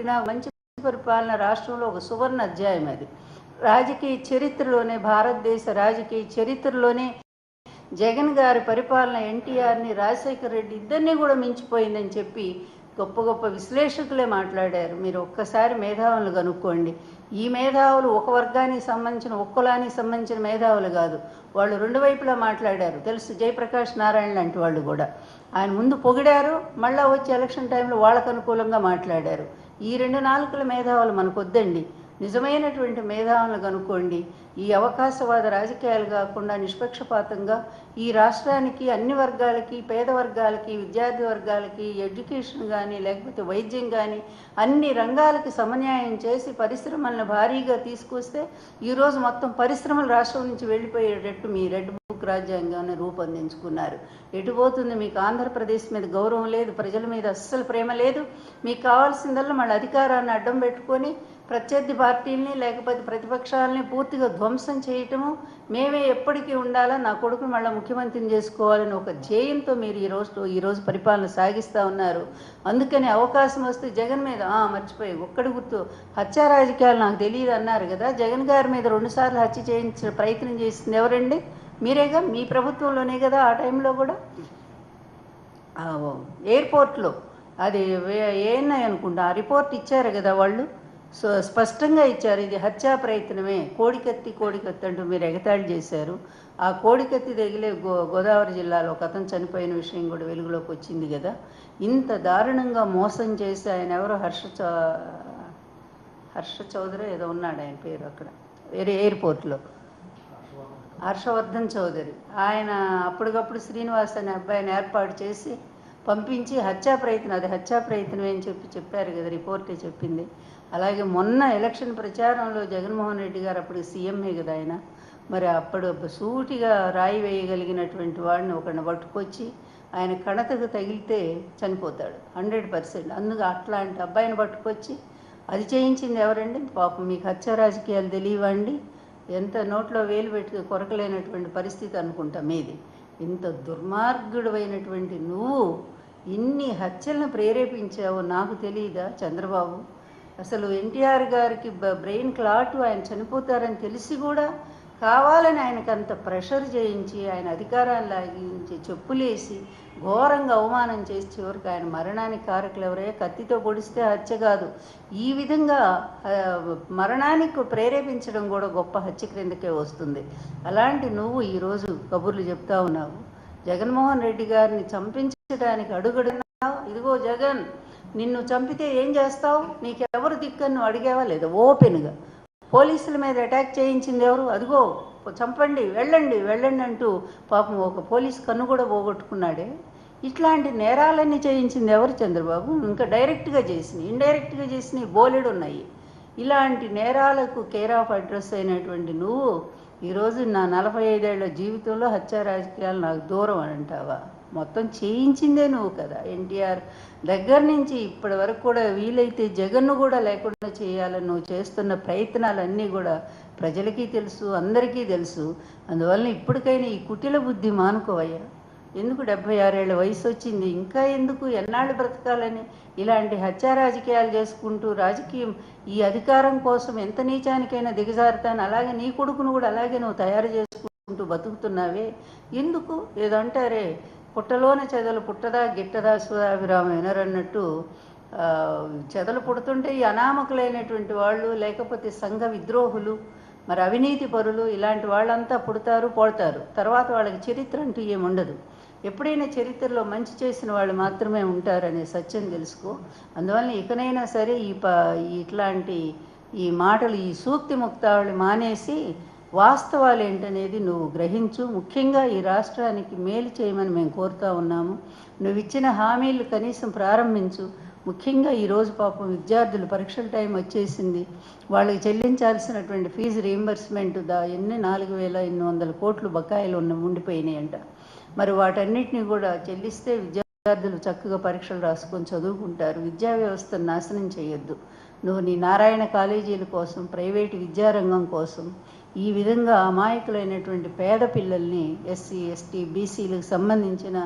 పెట్టినా మంచి పరిపాలన రాష్ట్రంలో ఒక సువర్ణ అధ్యాయం అది. రాజకీయ చరిత్రలోనే భారతదేశ రాజకీయ చరిత్రలోనే జగన్ గారి పరిపాలన ఎన్టీఆర్ని రాజశేఖర రెడ్డి ఇద్దరిని కూడా మించిపోయిందని చెప్పి గొప్ప గొప్ప విశ్లేషకులే మాట్లాడారు. మీరు ఒక్కసారి మేధావులు కనుక్కోండి. ఈ మేధావులు ఒక వర్గానికి సంబంధించిన ఒక్కలానికి సంబంధించిన మేధావులు కాదు. వాళ్ళు రెండు వైపులా మాట్లాడారు. తెలుసు జయప్రకాష్ నారాయణ లాంటి వాళ్ళు కూడా. ఆయన ముందు పొగిడారు మళ్ళా వచ్చే ఎలక్షన్ టైంలో వాళ్ళకు అనుకూలంగా మాట్లాడారు. ఈ రెండు నాలుగుల మేధావులు మనకు వద్దండి నిజమైనటువంటి మేధావులను కనుక్కోండి. ఈ అవకాశవాద రాజకీయాలు కాకుండా నిష్పక్షపాతంగా ఈ రాష్ట్రానికి అన్ని వర్గాలకి పేద వర్గాలకి విద్యార్థి వర్గాలకి ఎడ్యుకేషన్ కానీ లేకపోతే వైద్యం కానీ అన్ని రంగాలకి సమన్యాయం చేసి పరిశ్రమలను భారీగా తీసుకొస్తే ఈరోజు మొత్తం పరిశ్రమలు రాష్ట్రం నుంచి వెళ్ళిపోయేటట్టు మీ రెడ్ బుక్ రాజ్యాంగాన్ని రూపొందించుకున్నారు ఎటు పోతుంది? మీకు ఆంధ్రప్రదేశ్ మీద గౌరవం లేదు ప్రజల మీద అస్సలు ప్రేమ లేదు. మీకు కావాల్సిందల్లా మళ్ళీ అధికారాన్ని అడ్డం పెట్టుకొని ప్రత్యర్థి పార్టీల్ని లేకపోతే ప్రతిపక్షాలని పూర్తిగా ధ్వంసం చేయటము మేమే ఎప్పటికీ ఉండాలా నా కొడుకును మళ్ళీ ముఖ్యమంత్రిని చేసుకోవాలని ఒక ధ్యేయంతో మీరు ఈ రోజు ఈ రోజు పరిపాలన సాగిస్తూ ఉన్నారు. అందుకని అవకాశం వస్తే జగన్ మీద మర్చిపోయి ఒక్కడి గుర్తు హత్యా రాజకీయాలు నాకు తెలియదు అన్నారు కదా. జగన్ గారి మీద రెండుసార్లు హత్య చేయించిన ప్రయత్నం చేసింది ఎవరండి? మీరేగా? మీ ప్రభుత్వంలోనే కదా ఆ టైంలో కూడా? ఎయిర్పోర్ట్లో. అది వే- ఏఎన్ఐ అనుకుంటా. ఆ రిపోర్ట్ ఇచ్చారు కదా వాళ్ళు? సో స్పష్టంగా ఇచ్చారు. ఇది హత్యా ప్రయత్నమే. కోడికత్తి కోడికత్తి అంటూ మీరు ఎగతాళి చేశారు. ఆ కోడికత్తి తగిలే గో గోదావరి జిల్లాలో ఒక అతను చనిపోయిన విషయం కూడా వెలుగులోకి వచ్చింది కదా. ఇంత దారుణంగా మోసం చేసి ఆయన ఎవరో? హర్ష చౌ- హర్ష చౌదరి ఏదో ఉన్నాడు ఆయన పేరు అక్కడ. వేరే ఎయిర్పోర్ట్లో. హర్షవర్ధన్ చౌదరి. ఆయన అప్పటికప్పుడు శ్రీనివాస్ అనే అబ్బాయిని ఏర్పాటు చేసి పంపించి హత్యా ప్రయత్నం అది హత్యా ప్రయత్నం అని చెప్పి చెప్పారు కదా రిపోర్టే చెప్పింది. అలాగే మొన్న ఎలక్షన్ ప్రచారంలో జగన్మోహన్ రెడ్డి గారు అప్పుడు సీఎంఏ కదా ఆయన. మరి అప్పుడు సూటిగా రాయి వేయగలిగినటువంటి వాడిని ఒకరిని పట్టుకొచ్చి ఆయన కణతకు తగిలితే చనిపోతాడు హండ్రెడ్ పర్సెంట్. అందుకు అట్లాంటి అబ్బాయిని పట్టుకొచ్చి అది చేయించింది ఎవరండి? పాపం మీకు హత్య రాజకీయాలు తెలియవండి. ఎంత నోట్లో వేలు పెట్టి కొరకలేనటువంటి పరిస్థితి అనుకుంటా మీది. ఇంత దుర్మార్గుడైనటువంటి నువ్వు ఇన్ని హత్యలను ప్రేరేపించావో నాకు తెలియదా చంద్రబాబు? అసలు ఎన్టీఆర్ గారికి బ- బ్రెయిన్ క్లాట్ ఆయన చనిపోతారని తెలిసి కూడా కావాలని ఆయనకు అంత ప్రెషర్ చేయించి ఆయన అధికారాన్ని లాగించి చెప్పులేసి ఘోరంగా అవమానం చేసి చివరికి ఆయన మరణానికి కారకులు ఎవరే కత్తితో పొడిస్తే హత్య కాదు. ఈ విధంగా మరణానికి ప్రేరేపించడం కూడా గొప్ప హత్య క్రిందకే వస్తుంది. అలాంటి నువ్వు ఈరోజు కబుర్లు చెప్తా ఉన్నావు. జగన్మోహన్ రెడ్డి గారిని చంపించడానికి అడుగడున్నావు ఇదిగో జగన్ నిన్ను చంపితే ఏం చేస్తావు? నీకెవరు దిక్కని నువ్వు అడిగావా లేదా? ఓపెన్గా. పోలీసుల మీద అటాక్ చేయించింది ఎవరు? అదిగో చంపండి వెళ్ళండి వెళ్ళండి అంటూ పాపం ఒక పోలీస్ కన్ను కూడా పోగొట్టుకున్నాడే. ఇట్లాంటి నేరాలన్నీ చేయించింది ఎవరు చంద్రబాబు? ఇంకా డైరెక్ట్గా చేసినాయి ఇండైరెక్ట్గా చేసినవి బోలెడు ఉన్నాయి. ఇలాంటి నేరాలకు కేర్ ఆఫ్ అడ్రస్ అయినటువంటి నువ్వు ఈరోజు నా నలభై ఐదేళ్ళ జీవితంలో హత్యా రాజకీయాలు నాకు దూరం అని అంటావా? మొత్తం చేయించిందే నువ్వు కదా ఎన్టీఆర్. దగ్గర నుంచి ఇప్పటి వరకు కూడా వీలైతే జగన్ను కూడా లేకుండా చేయాలని నువ్వు చేస్తున్న ప్రయత్నాలన్నీ కూడా ప్రజలకి తెలుసు అందరికీ తెలుసు. అందువలన ఇప్పటికైనా ఈ కుటిల బుద్ధి మానుకోవయ్యా. ఎందుకు డెబ్బై ఆరేళ్ళ వయసు వచ్చింది? ఇంకా ఎందుకు ఎన్నాళ్ళు బ్రతకాలని? ఇలాంటి హత్యా రాజకీయాలు చేసుకుంటూ రాజకీయం ఈ అధికారం కోసం ఎంత నీచానికైనా దిగజారుతాను అలాగే నీ కొడుకును కూడా అలాగే నువ్వు తయారు చేసుకుంటూ బతుకుతున్నావే? ఎందుకు? ఏదో అంటారే పుట్టలోన చెదలు పుట్టదా గిట్టదా సుధాభిరామ వినరన్నట్టు చెదలు పుడుతుంటే ఈ అనామకులైనటువంటి వాళ్ళు లేకపోతే సంఘ విద్రోహులు మరి అవినీతి పరులు ఇలాంటి వాళ్ళంతా పుడతారు పోడతారు తర్వాత వాళ్ళకి చరిత్ర అంటూ ఏముండదు ఎప్పుడైనా చరిత్రలో మంచి చేసిన వాళ్ళు మాత్రమే ఉంటారనే సత్యం తెలుసుకో. అందువల్ల ఇకనైనా సరే ఈ ప ఇట్లాంటి ఈ మాటలు ఈ సూక్తి ముక్తావళి మానేసి వాస్తవాలు ఏంటనేది నువ్వు గ్రహించు. ముఖ్యంగా ఈ రాష్ట్రానికి మేలు చేయమని మేము కోరుతా ఉన్నాము. నువ్వు ఇచ్చిన హామీలు కనీసం ప్రారంభించు. ముఖ్యంగా ఈరోజు పాపం విద్యార్థులు పరీక్షల టైం వచ్చేసింది. వాళ్ళకి చెల్లించాల్సినటువంటి ఫీజు రీయింబర్స్మెంట్ దా ఎన్ని నాలుగు వేల ఎనిమిది వందల కోట్లు బకాయిలు ఉన్న ఉండిపోయినాయంట. మరి వాటన్నిటిని కూడా చెల్లిస్తే విద్యార్థులు చక్కగా పరీక్షలు రాసుకొని చదువుకుంటారు. విద్యా వ్యవస్థను నాశనం చేయొద్దు. నువ్వు నీ నారాయణ కాలేజీల కోసం ప్రైవేటు విద్యారంగం కోసం ఈ విధంగా అమాయకులైనటువంటి పేద పిల్లల్ని ఎస్సీ ఎస్టీ బీసీలకు సంబంధించిన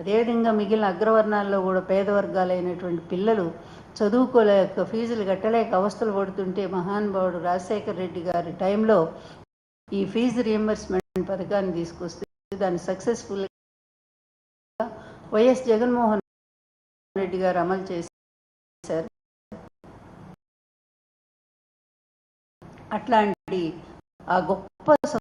అదేవిధంగా మిగిలిన అగ్రవర్ణాల్లో కూడా పేద వర్గాలైనటువంటి పిల్లలు చదువుకోలేక ఫీజులు కట్టలేక అవస్థలు పడుతుంటే మహానుభావుడు రాజశేఖర రెడ్డి గారి టైంలో ఈ ఫీజు రియంబర్స్మెంట్ పథకాన్ని తీసుకొస్తే దాన్ని సక్సెస్ఫుల్ వైఎస్ జగన్మోహన్ రెడ్డి గారు అమలు చేశారు. అట్లాంటి ఆ గొప్ప